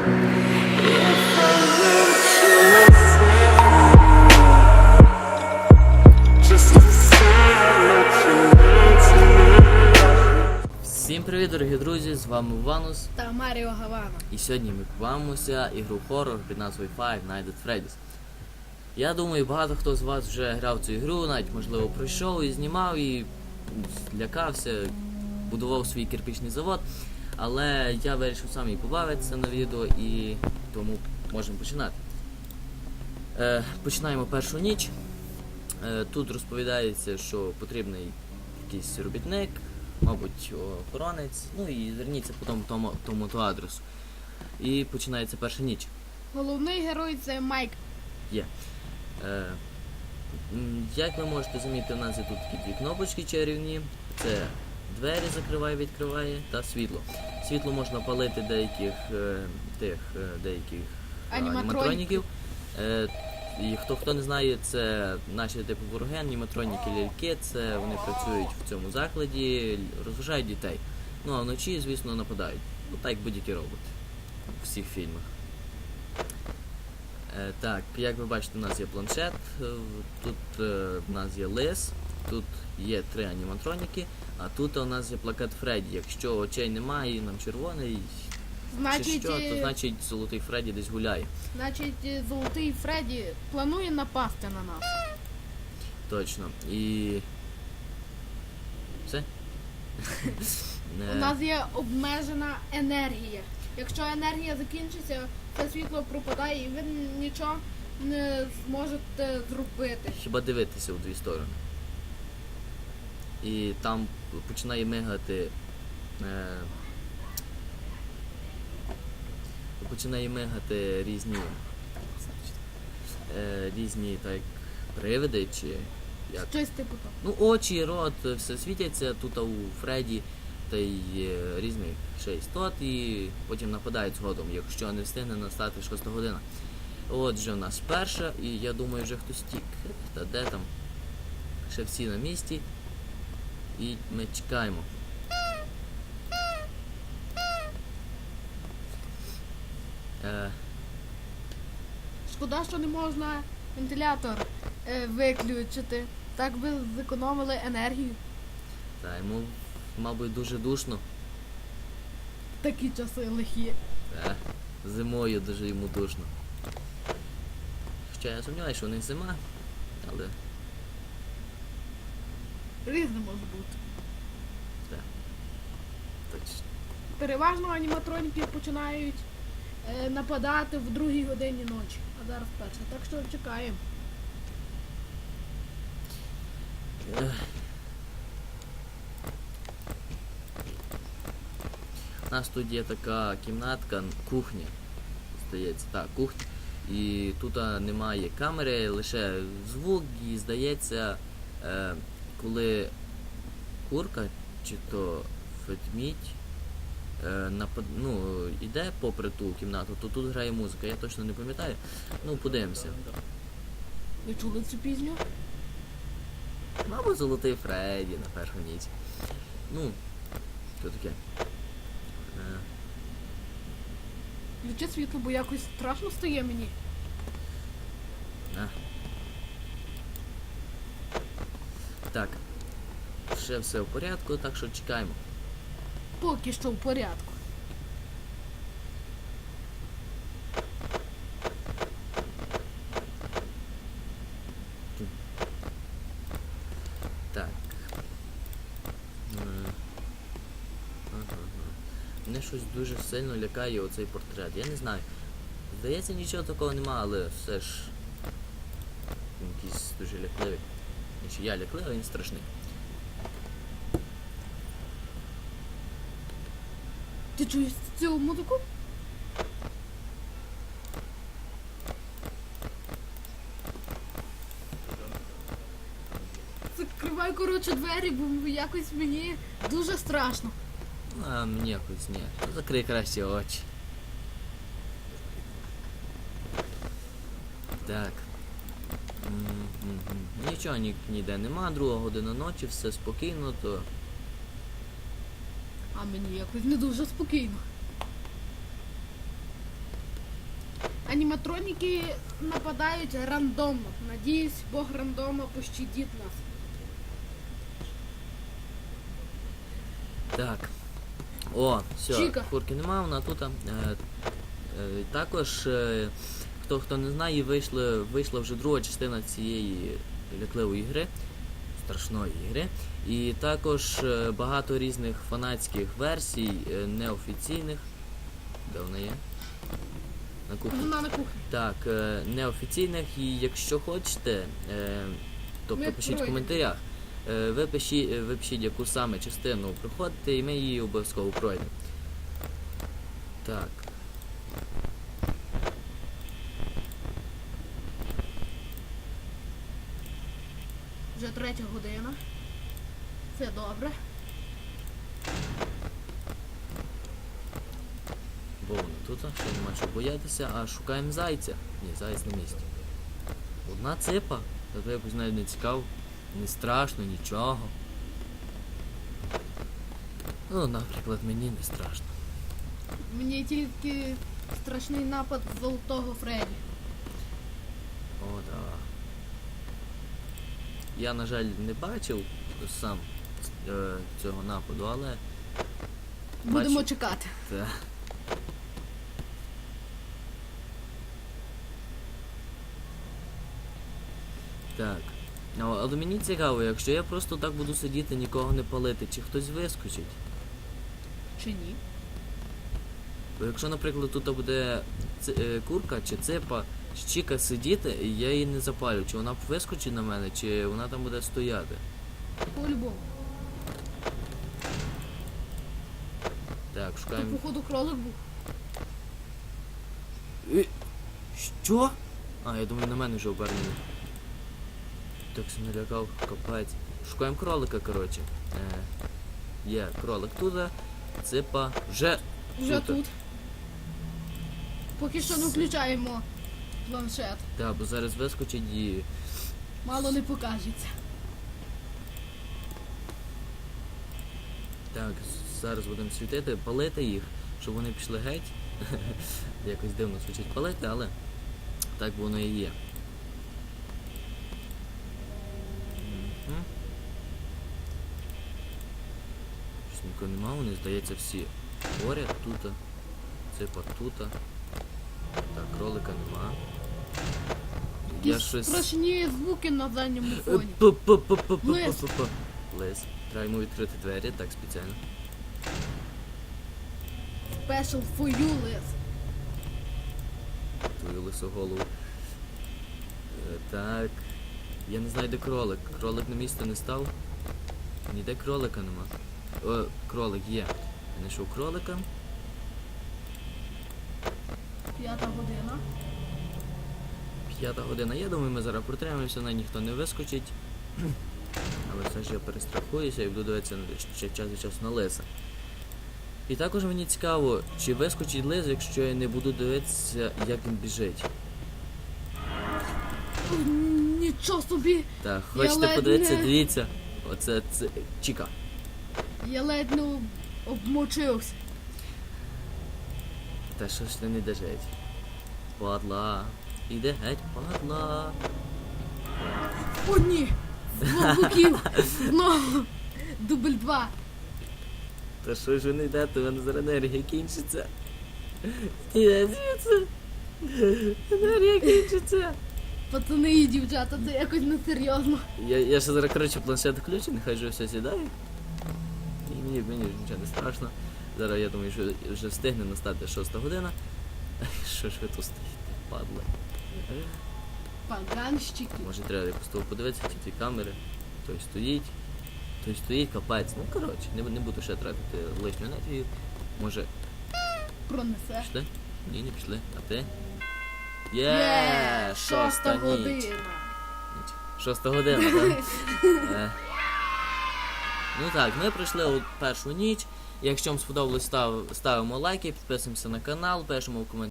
Всім привіт, дорогі друзі! З вами Ванус. та Маріо Гавана. І сьогодні ми побавимося ігру хоррор під назвою Five Nights at Freddy's. Я думаю, багато хто з вас вже грав цю ігру, навіть можливо пройшов і знімав, і злякався, будував свій кирпичний завод. Але я вирішив сам і побавитися на відео і тому можемо починати. Е, починаємо першу ніч. Е, тут розповідається, що потрібний якийсь робітник, мабуть, охоронець, ну і зверніться по тому, тому, тому то адресу. І починається перша ніч. Головний герой це Майк. Є. Е, як ви можете замітити, у нас є тут такі дві кнопочки чарівні. Це двері закриває, відкриває та світло. Світло можна палити деяких е, тих е, деяких е, Аніматроніків. і хто хто не знає, це наші типу вороги, аніматроніки ляльки, це вони працюють в цьому закладі, розважають дітей. Ну а вночі, звісно, нападають. Ну так як будь-які роботи у всіх фільмах. Е, так, як ви бачите, у нас є планшет, е, тут е, у нас є лис, тут є три аніматроніки, а тут у нас є плакат Фредді. Якщо очей немає, і нам червоний, чи Значить, що, то значить золотий Фредді десь гуляє. значить, золотий Фредді планує напасти на нас. Точно. І. Все? У нас є обмежена енергія. Якщо енергія закінчиться, це світло пропадає і ви нічого не зможете зробити. Хіба дивитися у дві сторони. І там починає мигати. Е, починає мигати різні. Е, різні так привиди чи як. Щось типу того. Ну, очі, рот, все світяться тут у Фредді та й е, різних ще істот, і потім нападають згодом, якщо не встигне настати шоста година. Отже, у нас перша, і я думаю, вже хтось тік. Та де там? Ще всі на місці. І ми чекаємо. Е, Шкода, що не можна вентилятор е, виключити. Так би зекономили енергію. та йому, мабуть, дуже душно. Такі часи лихі. Та, зимою дуже йому душно. Хоча я сумніваюся, що у них зима, але Різне може бути. точно. Переважно аніматроніки починають е, нападати в другій годині ночі, а зараз перша. Так що чекаємо. Ех. У нас тут є така кімнатка, кухня. Здається, так, кухня. І тут немає камери, лише звук, і здається, е, коли курка чи то ведмідь е, напад... ну, іде попри ту кімнату, то тут грає музика. Я точно не пам'ятаю. Ну, подивимося. Ви чули цю пісню? Мабуть, золотий Фредді на першу ніч. Ну, що таке? Включи світло, бо якось страшно стає мені. а. Так. Ще все в порядку, так що чекаємо. Поки що в порядку. Так. Е, ага. Мене щось дуже сильно лякає оцей портрет. Я не знаю. Здається, нічого такого нема, але все ж. Він якийсь дуже лякливий. Чи я лякливий, він страшний. Ти чуєш цю музику? Закривай, коротше, двері, бо якось мені дуже страшно. А мені якось ні. Ну, Закрий краще очі. Так. Нічого ні, ніде нема, друга година ночі, все спокійно, то. А мені якось не дуже спокійно. Аніматроніки нападають рандомно. Надіюсь, Бог рандома пощадить нас. Так. О, все, Чіка. курки нема, вона тут. Е, е, також, е, хто хто не знає, вийшла, вийшла вже друга частина цієї лякливої гри, страшної гри. І також е, багато різних фанатських версій, е, неофіційних. Де вона є? На кухні. Вона на кухні. Так, е, неофіційних, і якщо хочете, е, тобто Ми пишіть в пройдемо. коментарях, ви пишіть, ви пишіть, яку саме частину проходите, і ми її обов'язково пройдемо. Так. Вже третя година. Це добре. Бо воно тут, ще нема чого боятися, а шукаємо зайця. Ні, заяць на місці. Одна ципа, та то якось навіть не цікаво, не страшно, нічого. Ну, наприклад, мені не страшно. Мені тільки страшний напад золотого Фредді. О, да. Я, на жаль, не бачив сам е, цього нападу, але. Будемо бачив. чекати. Та. Так. Ну, але мені цікаво, якщо я просто так буду сидіти, нікого не палити, чи хтось вискочить. Чи ні? Бо якщо, наприклад, тут буде ци- е, курка чи ципа, чи чіка сидіти, і я її не запалю, чи вона вискочить на мене, чи вона там буде стояти. По-любому. Так, То, шукаємо. походу, кролик був. Е, Що? А, я думаю, на мене вже обернений. Так се налякав, капець. Шукаємо кролика, коротше. Е, є кролик тут, ципа вже. Вже тут. Поки що не включаємо планшет. Так, бо зараз вискочить і. Мало не покажеться. Так, зараз будемо світити, палити їх, щоб вони пішли геть. Якось дивно звучить палити, але так воно і є. Мгм. Щось нікого нема, вони, здається, всі поряд тут. Ципа тут. Так, кролика нема. Я Якісь щось. страшні звуки на задньому Е, фоні. Лис. Треба йому відкрити двері, так спеціально. Special for you, Liz. Твою лису голову. Е, Так. Я не знаю, де кролик. Кролик на місце не став. Ніде кролика нема. О, кролик є. Знайшов кролика. П'ята година. П'ята година. Я думаю, ми зараз протримаємося, на ніхто не вискочить. Але все ж я перестрахуюся і буду дивитися ще час від часу на лиса. І також мені цікаво, чи вискочить лис, якщо я не буду дивитися, як він біжить. Нічого собі! Так, хочете подивитися, не- дивіться. Оце це Чіка. Я ледь не обмочився. Та що ж ти не йдеш геть? Падла. Іде геть, падла. О, ні! З двох боків! Знову! Дубль два. Та що ж ви не йдете, у мене зараз енергія кінчиться. Іде звідси. Енергія кінчиться. Пацани і дівчата, це якось несерйозно. Я, я ще зараз, коротше, планшет включу, нехай вже все сідає. Мені, мені ж нічого не страшно. Зараз я думаю, що вже встигне настати шоста година. Що ж ви тут стоїте, падла? Поганщики. Може треба якось того подивитися, ці дві камери. Той стоїть, той стоїть, капець. Ну коротше, не, не буду ще тратити лишню енергію. Може, Пронесе. пішли? Ні, не пішли. А ти? Є! Є! Шоста ніч. година. Шоста година, так? Е. Ну так, ми пройшли першу ніч. Якщо вам сподобалось, став, ставимо лайки, підписуємося на канал, пишемо в коментарі.